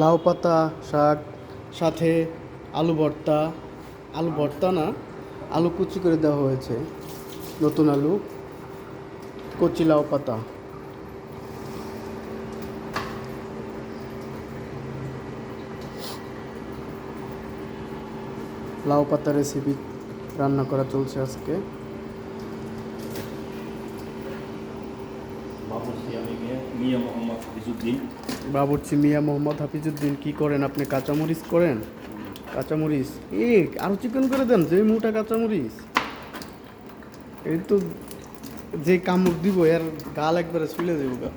লাউ পাতা, শাক, সাথে আলু ভর্তা। আলু ভর্তা না, আলু কুচি করে দেওয়া হয়েছে। নতুন আলু, কচি লাউ পাতা। লাউ পাতা রেসিপি রান্না করা চলছে আজকে। আমি মিয়া মোহাম্মদ হাফিজুদ্দিন বাবুর্চি মিয়া মোহাম্মদ হাফিজুদ্দিন কি করেন? আপনি কাঁচামরিচ করেন? কাঁচামরিচ? এ আরও চিকেন করে দেন, যে মোটা কাঁচামরিচ। এই তো যে কামড় দিব, এর গাল একবারে শুলে দেব গা।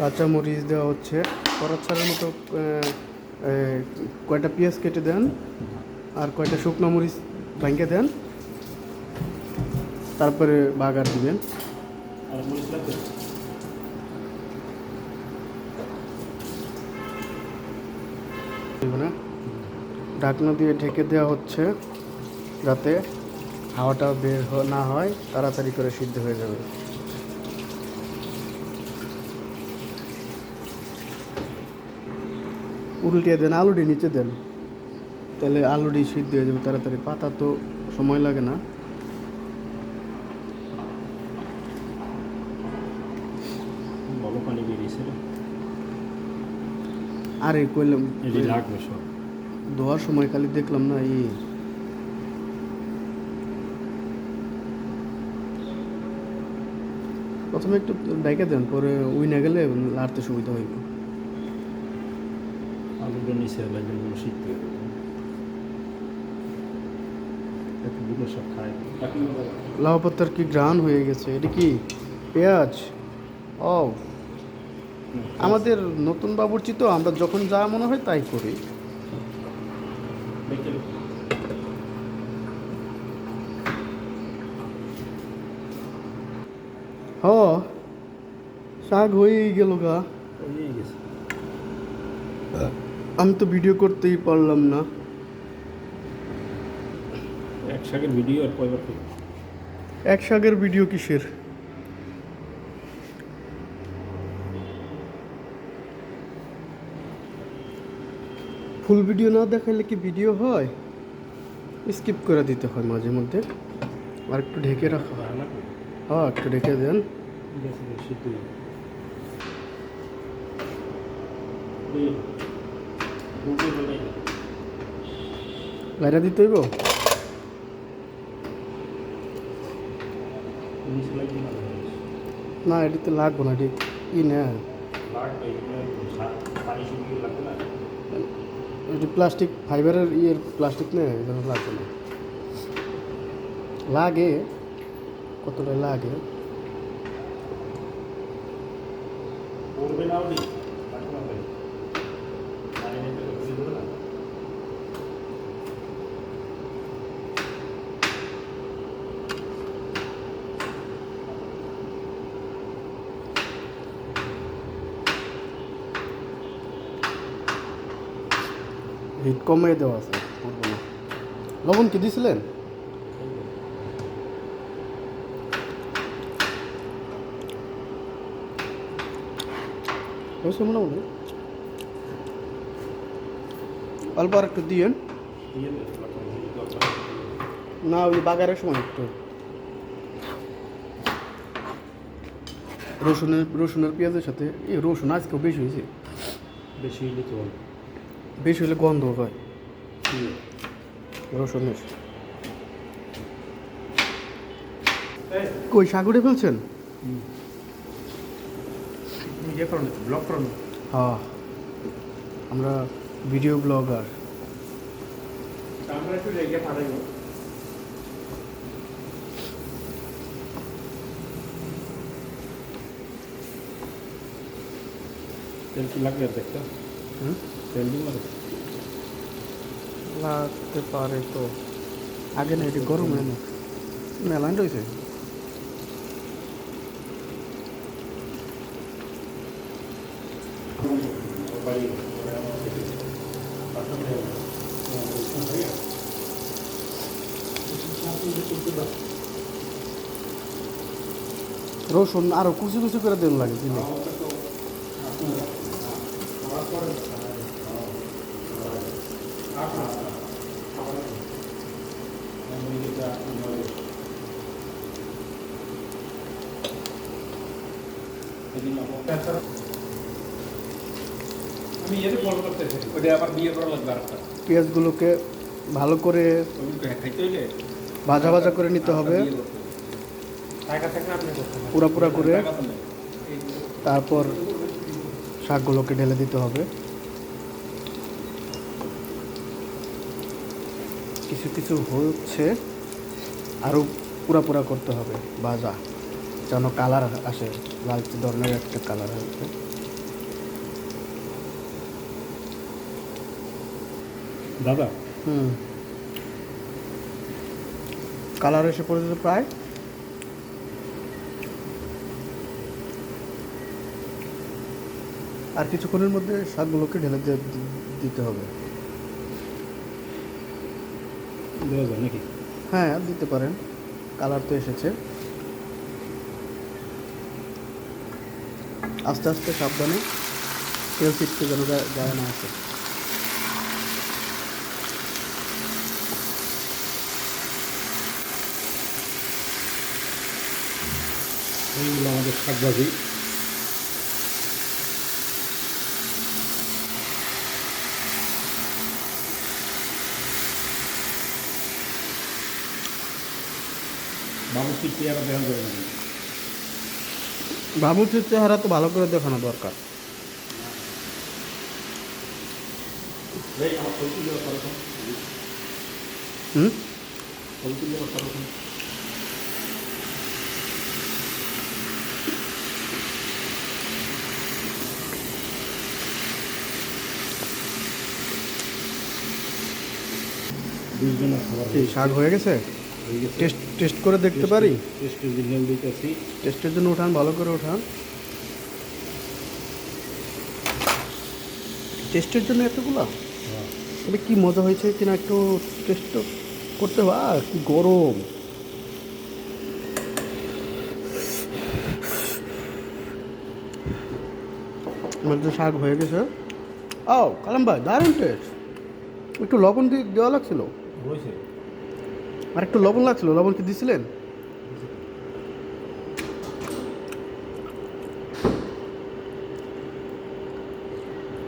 কাঁচামরিচ দেওয়া হচ্ছে। করাচ্ছাড়ের মতো কয়টা পেঁয়াজ কেটে দেন, আর কয়টা শুকনো মরিচ ভেঙে দেন। তারপরে বাগার দিবেন। আর মরিচ লাগবে দিব না ঢাকনা দিয়ে ঢেকে দেওয়া হচ্ছে যাতে হাওয়াটা বের না হয়, তাড়াতাড়ি করে সিদ্ধ হয়ে যাবে। উল্টিয়ে দেন, আলুটি নিচে দেন। তাহলে আলুটি সিদ্ধ হয়ে যাবে তাড়াতাড়ি। পাতা তো সময় লাগে না। আরে কইলাম ধোয়ার সময় খালি দেখলাম না এই। প্রথমে একটু ডাইকে দেন পরে উই না গেলে লাড়তে সুবিধা হইব। আলুটা নিচে লাগবে খায়। লাউ পাতার কি গ্রান হয়ে গেছে এটা কি পেঁয়াজ? ও আমাদের নতুন বাবুর্চি তো আমরা যখন যা মনে হয় তাই করি। হ শাক হয়েই গেল গা। আমি তো ভিডিও করতেই পারলাম না। এক শাকের ভিডিও আর কয়বার এক শাকের ভিডিও কিসের? ফুল ভিডিও না দেখাইলে কি ভিডিও হয়? স্কিপ করে দিতে হয় মাঝে মধ্যে। আর একটু ঢেকে রাখা। হয় হ্যাঁ একটু ঢেকে দেন। লাইটা দিতে হইব? না না এটিতে লাগবো না ঠিক ই না লাগবে এগুলো সা- পানি শুকিয়ে লাগবে না এটি প্লাস্টিক ফাইবারের ইয়ের প্লাস্টিক নেই? এই লাগবে না। লাগে কতটা লাগে পড়বে না ওটি লাগবে না ভাই পানি নিতে করে দেবে না হিট কমিয়ে দেওয়া আছে। লবণ কি দিছিলেন? অল্প আর একটু দিয়েন। দিয়ে না, ওই বাগারের সময় একটু। রসুনের রসুনের পেঁয়াজের সাথে এই রসুন আজকেও বেশি হয়েছে। বেশি হলে তো। বেশি হলে গন্ধ হয়। রসুনের কই সাগরে ফেলছেন? ইয়ে করুন হ্যাঁ আমরা ভিডিও ব্লগার আমরা একটু জায়গা পাঠাইব। তেল কি লাগবে দেখতে? হুম? তেল লাগে লাগতে পারে তো। আগে না এটি গরম না। মেলান রয়েছে। রসুন আরও কুচি কুচি করে দেন লাগে দিলে এতে পেঁয়াজগুলোকে ভালো করে ভাজা ভাজা করে নিতে হবে পুরা পুরা করে। তারপর শাকগুলোকে ঢেলে দিতে হবে কিছু কিছু হচ্ছে আরও পুরা পুরা করতে হবে ভাজা যেন কালার আসে লালচে ধরনের একটা কালার আসবে। দাদা? হুম। কালার এসে পড়েছে প্রায়। আর কিছুক্ষণের মধ্যে শাকগুলোকে ঢেলে দিয়ে দিতে হবে। দেওয়া যায় নাকি? হ্যাঁ দিতে পারেন। কালার তো এসেছে। আস্তে আস্তে সাবধানে তেল ছিটকে যেন গায়ে না আসে। এইগুলো আমাদের শাকভাজি। বাবুর্চির চেয়ারা দেখা যাবে বাবুর্চির চেহারা তো ভালো করে দেখানো দরকার। হুম শাক হয়ে গেছে। টেস্ট টেস্ট করে দেখতে পারি? টেস্টের দিতেছি টেস্টের জন্য উঠান ভালো করে উঠান। টেস্টের জন্য এতগুলো? তবে কি মজা হয়েছে কিনা একটু টেস্ট করতে আর কি গরম। আমার তো শাক হয়ে গেছে। ও কালাম ভাই দারুণ টেস্ট একটু লবণ দিয়ে দেওয়া লাগছিল। হয়েছে। আর একটু লবণ লাগছিল লবণ কি দিছিলেন?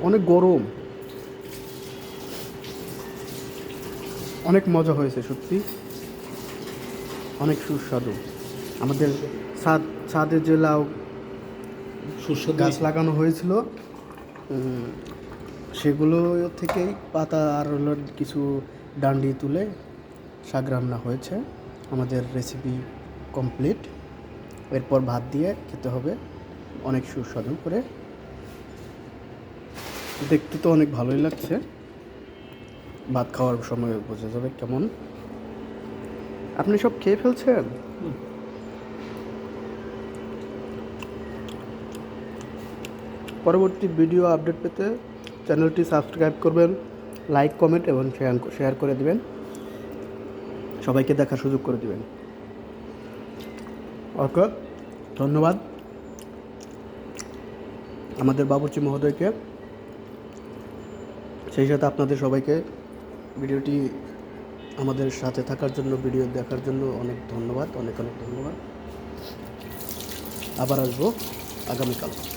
অনেক গরম। অনেক মজা হয়েছে সত্যি। অনেক সুস্বাদু। আমাদের ছাদ ছাদে যে লাউ সুস্বাদু। গাছ লাগানো হয়েছিল সেগুলো থেকেই পাতা আর কিছু ডান্ডি তুলে শাক রান্না হয়েছে। আমাদের রেসিপি কমপ্লিট এরপর ভাত দিয়ে খেতে হবে অনেক সুস্বাদু করে। দেখতে তো অনেক ভালোই লাগছে। ভাত খাওয়ার সময় বোঝা যাবে কেমন। আপনি সব খেয়ে ফেলছেন? পরবর্তী ভিডিও আপডেট পেতে চ্যানেলটি সাবস্ক্রাইব করবেন লাইক কমেন্ট এবং শেয়ার শেয়ার করে দিবেন। সবাইকে দেখার সুযোগ করে দিবেন। ওকে ধন্যবাদ। আমাদের বাবুর্চি মহোদয়কে। সেই সাথে আপনাদের সবাইকে ভিডিওটি আমাদের সাথে থাকার জন্য, ভিডিও দেখার জন্য অনেক ধন্যবাদ, অনেক অনেক ধন্যবাদ। আবার আসব আগামীকাল।